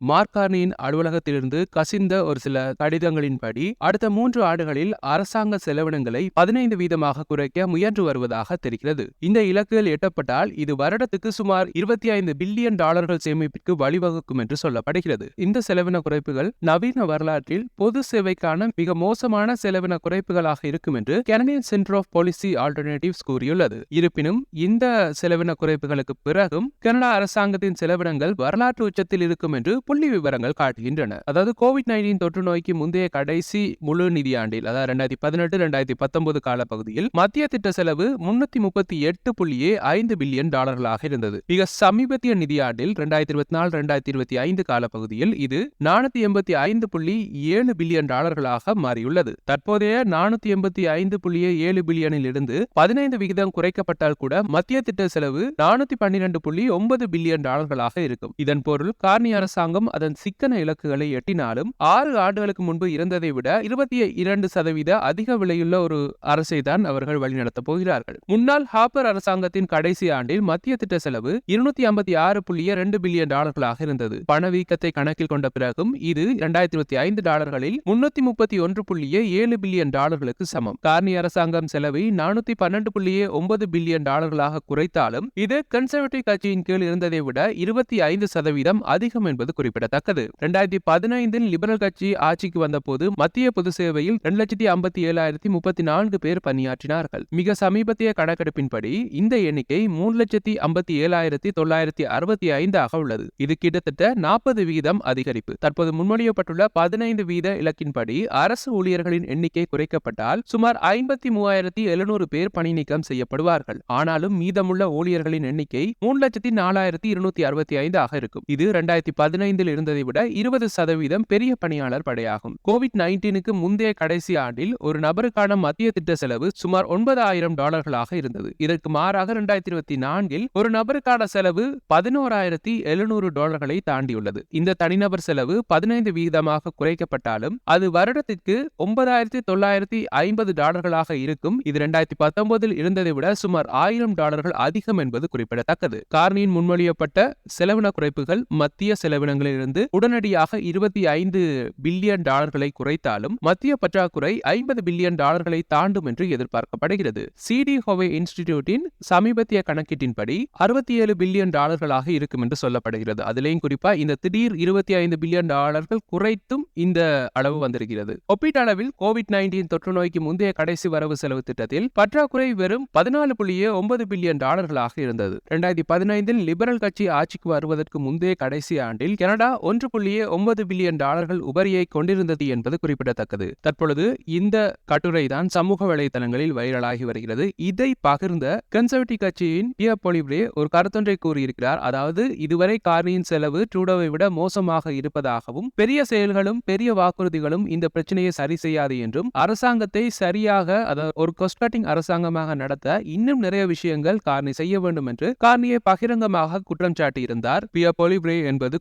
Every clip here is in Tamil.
மார்கார்னியின் அலுவலகத்திலிருந்து கசிந்த ஒரு சில கடிதங்களின்படி அடுத்த மூன்று ஆண்டுகளில் அரசாங்க செலவினங்களை பதினைந்து வீதமாக குறைக்க முயன்று வருவதாக தெரிகிறது. இந்த இலக்குகள் எட்டப்பட்டால் இது வருடத்துக்கு சுமார் இருபத்தி ஐந்து பில்லியன் டாலர்கள் சேமிப்பிற்கு வழிவகுக்கும் என்று சொல்லப்படுகிறது. இந்த செலவின குறைப்புகள் நவீன வரலாற்றில் பொது சேவைக்கான மிக மோசமான செலவின குறைப்புகளாக இருக்கும் என்று Canadian Centre of Policy Alternatives கூறியுள்ளது. இருப்பினும் இந்த செலவின குறைப்புகளுக்கு பிறகும் கனடா அரசாங்கத்தின் செலவினங்கள் வரலாற்று உச்சத்தில் இருக்கும் என்று புள்ளி விவரங்கள் காட்டுகின்றன. அதாவது கோவிட் நைன்டீன் தொற்று நோய்க்கு முந்தைய கடைசி முழு நிதியாண்டில் அதாவது ரெண்டாயிரத்தி பதினெட்டு ரெண்டாயிரத்தி பத்தொன்பது காலப்பகுதியில் மத்திய திட்ட செலவு முன்னூத்தி முப்பத்தி எட்டு புள்ளியே ஐந்து பில்லியன் டாலர்களாக இருந்தது. மிக சமீபத்திய நிதியாண்டில் ரெண்டாயிரத்தி இருபத்தி நாலு ரெண்டாயிரத்தி இருபத்தி ஐந்து காலப்பகுதியில் இது நானூத்தி எண்பத்தி ஐந்து புள்ளி ஏழு பில்லியன் டாலர்களாக மாறியுள்ளது. தற்போதைய நானூத்தி எண்பத்தி ஐந்து புள்ளி ஏழு பில்லியனில் இருந்து பதினைந்து விகிதம் குறைக்கப்பட்டால் கூட மத்திய திட்ட செலவு நானூத்தி பன்னிரண்டு புள்ளி ஒன்பது பில்லியன் டாலர்களாக இருக்கும். இதன் பொருள் கார்னி அரசாங்கம் அதன் சிக்கன இலக்குகளை எட்டினாலும் ஆறு ஆண்டுகளுக்கு முன்பு இருந்ததை விட இருபத்தி இரண்டு சதவீத அதிக விலையுள்ள ஒரு அரசை தான் அவர்கள் வழிநடத்தப் போகிறார்கள். முன்னாள் ஹாப்பர் அரசாங்கத்தின் கடைசி ஆண்டில் மத்திய திட்ட செலவு இருநூத்தி ஐம்பத்தி ஆறு புள்ளி இரண்டு பில்லியன் டாலர்களாக இருந்தது. பணவீக்கத்தை கணக்கில் கொண்ட பிறகும் இது இரண்டாயிரத்தி இருபத்தி ஐந்து டாலர்களில் முன்னூத்தி முப்பத்தி ஒன்று புள்ளியே ஏழு பில்லியன் டாலர்களுக்கு சமம். கார்னி அரசாங்கம் செலவை நானூத்தி பன்னெண்டு புள்ளியே ஒன்பது பில்லியன் டாலர்களாக குறைத்தாலும் இது கன்சர்வேட்டிவ் கட்சியின் கீழ் இருந்ததை விட இருபத்தி ஐந்து சதவீதம் அதிகம் என்பது குறிப்பிடத்தக்கது. இரண்டாயிரத்தி பதினைந்தில் லிபரல் கட்சி ஆட்சிக்கு வந்தபோது மத்திய பொது சேவையில் இரண்டு லட்சத்தி ஐம்பத்தி ஏழாயிரத்தி முப்பத்தி நான்கு பேர் பணியாற்றினார்கள். மிக சமீபத்திய கணக்கெடுப்பின்படி இந்த எண்ணிக்கை மூன்று லட்சத்தி ஐம்பத்தி ஏழாயிரத்தி தொள்ளாயிரத்தி அறுபத்தி ஐந்தாக உள்ளது. இது கிட்டத்தட்ட நாற்பது வீதம் அதிகரிப்பு. தற்போது முன்மொழியப்பட்டுள்ள பதினைந்து வீத இலக்கின்படி அரசு ஊழியர்களின் எண்ணிக்கை குறைக்கப்பட்டால் சுமார் ஐம்பத்தி மூவாயிரத்தி எழுநூறு பேர் பணி நீக்கம் செய்யப்படுவார்கள். ஆனாலும் மீதமுள்ள ஊழியர்களின் எண்ணிக்கை மூன்று லட்சத்தி நாலாயிரத்தி இருநூத்தி அறுபத்தி ஐந்தாக இருக்கும். இது இரண்டாயிரத்தி பதினைந்து பதினைந்தில் இருந்ததை விட இருபது சதவீதம் பெரிய பணியாளர் படையாகும். கோவிட் நைன்டீனுக்கு முந்தைய கடைசி ஆண்டில் ஒரு நபருக்கான மத்திய திட்ட செலவு சுமார் ஒன்பதாயிரம் டாலர்களாக இருந்தது. இதற்கு மாறாக இரண்டாயிரத்தி இருபத்தி நான்கில் ஒரு நபருக்கான செலவு பதினோராயிரத்தி எழுநூறு டாலர்களை தாண்டியுள்ளது. இந்த தனிநபர் செலவு பதினைந்து வீதமாக குறைக்கப்பட்டாலும் அது வருடத்திற்கு ஒன்பதாயிரத்தி தொள்ளாயிரத்தி ஐம்பது டாலர்களாக இருக்கும். இது இரண்டாயிரத்தி பத்தொன்பதில் இருந்ததை விட சுமார் ஆயிரம் டாலர்கள் அதிகம் என்பது குறிப்பிடத்தக்கது. கார்னியின் முன்மொழியப்பட்ட செலவின குறைப்புகள் மத்திய செலவினங்கள் செலவினங்களிலிருந்து உடனடியாக இருபத்தி ஐந்து பில்லியன் டாலர்களை குறைத்தாலும் மத்திய பற்றாக்குறை ஐம்பது பில்லியன் டாலர்களை தாண்டும் என்று எதிர்பார்க்கப்படுகிறது. சிடி ஹோவே இன்ஸ்டிடியூட்டின் சமீபத்திய கணக்கீட்டின்படி அறுபத்தி ஏழு பில்லியன் டாலர்களாக இருக்கும் என்று சொல்லப்படுகிறது. அதிலேயும் குறிப்பா இந்த திடீர் இருபத்தி ஐந்து பில்லியன் டாலர்கள் குறைத்தும் இந்த அளவு வந்திருக்கிறது. ஒப்பீட்டளவில் கோவிட் நைன்டீன் தொற்று நோய்க்கு முந்தைய கடைசி வரவு செலவு திட்டத்தில் பற்றாக்குறை வெறும் பதினாலு புள்ளியே ஒன்பது பில்லியன் டாலர்களாக இருந்தது. இரண்டாயிரத்தி பதினைந்தில் லிபரல் கட்சி ஆட்சிக்கு வருவதற்கு முந்தைய கடைசி ஆண்டில் கனடா ஒன்று புள்ளியே ஒன்பது பில்லியன் டாலர்கள் உபரியை கொண்டிருந்தது என்பது குறிப்பிடத்தக்கது. தற்பொழுது இந்த கட்டுரை தான் சமூக வலைதளங்களில் வைரலாகி வருகிறது. இதை பகிர்ந்த கன்சர்வேட்டிவ் கட்சியின் பியர் பொலிவ்ரே ஒரு கருத்தொன்றை கூறியிருக்கிறார். அதாவது இதுவரை கார்னியின் செலவு ட்ரூடோவை விட மோசமாக இருப்பதாகவும் பெரிய செயல்களும் பெரிய வாக்குறுதிகளும் இந்த பிரச்சனையை சரி செய்யாது என்றும் அரசாங்கத்தை சரியாக அதாவது ஒரு கொஸ்ட் கட்டிங் அரசாங்கமாக நடத்த இன்னும் நிறைய விஷயங்கள் கார்னி செய்ய வேண்டும் என்று கார்னியை பகிரங்கமாக குற்றம் சாட்டியிருந்தார். பியர் பொலிவ்ரே என்பது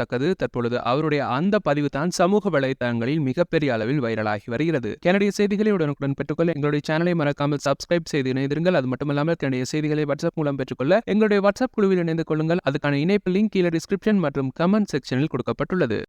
குறிப்பிடத்தக்கது. தற்பொழுது அவருடைய அந்த பதிவு தான் சமூக வலைதளங்களில் மிகப்பெரிய அளவில் வைரலாகி வருகிறது. கனடிய செய்திகளை உடனுக்குடன் பெற்றுக்கொள்ள எங்களுடைய சேனலை மறக்காமல் சப்ஸ்கிரைப் செய்து இணைந்திருங்கள். அது மட்டுமல்லாமல் கனடிய செய்திகளை வாட்ஸ்அப் மூலம் பெற்றுக்கொள்ள எங்களுடைய வாட்ஸ்அப் குழுவில் இணைந்து கொள்ளுங்கள். அதுக்கான இணைப்பு லிங்க் கீழே டிஸ்கிரிப்ஷன் மற்றும் கமெண்ட் செக்ஷனில் கொடுக்கப்பட்டுள்ளது.